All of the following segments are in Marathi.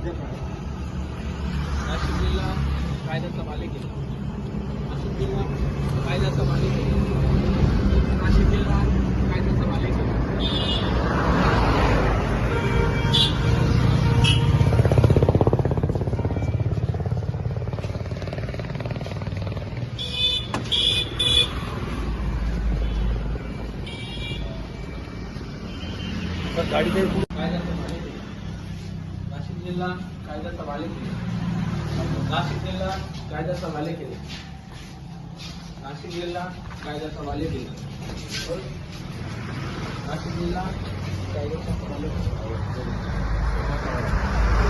अध्यक्ष आहे नाशिक जिल्हा कायद्याचा मालिक आहे नाशिक जिल्हा कायद्याचा मालिक आहे नाशिक जिल्हा कायद्याचा मालिक गाडी काही कायद्याचा मालिकेत नाशिक जिल्हा कायद्याचा मालिकेत नाशिक जिल्हा कायद्याचा मालिकेत नाशिक जिल्हा कायद्याचा वाले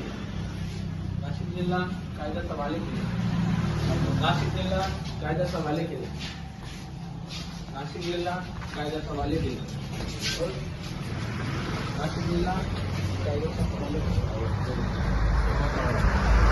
मालिकेत नाशिक जिल्हा कायद्याचा मालिकेत नाशिक जिल्हा कायद्याचा केले. नाशिक जिल्हा कायद्याचा केले. नाशिक जिल्हा कायद्याचा मालिकेत